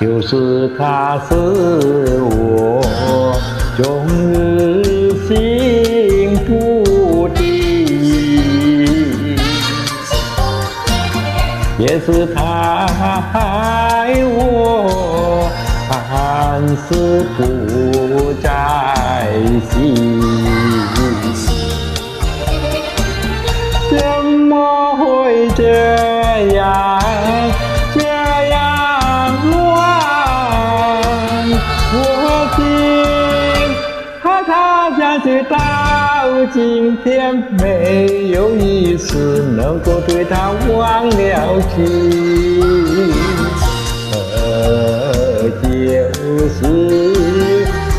就是他是我终日幸福的，也是他爱我，还是不在心。怎么会这样？他想去到今天，没有一丝能够对他忘了情，可就是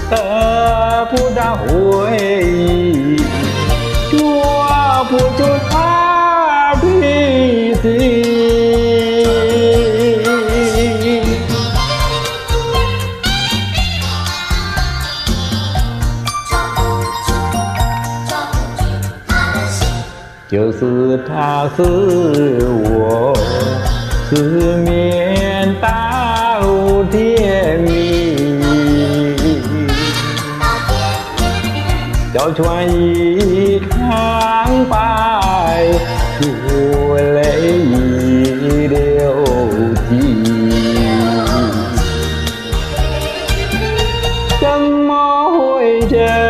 得不到回忆，捉不住他的心。就是他是我失眠到天明，小船一苍白，泪已流尽，怎么会这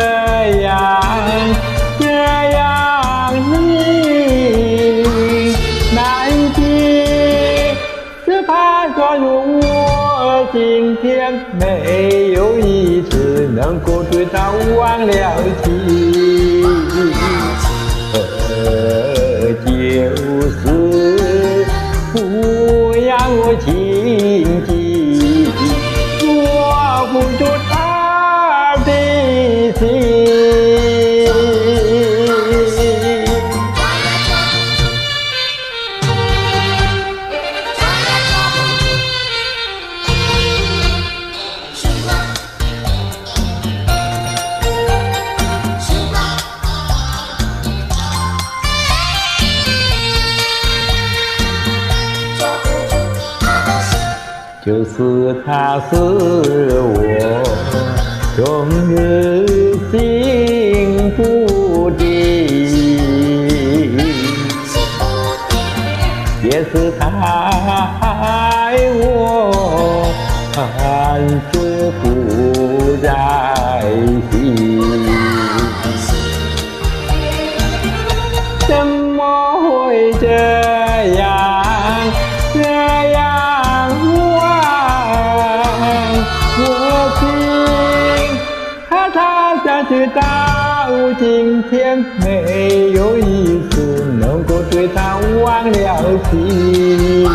假如我今天，没有一次能够对他忘了情，这就是不让我轻轻握不住他的心。就是他是我终日幸福的，也是他爱我，还是不在心。直到今天，没有一次能够对他忘了情，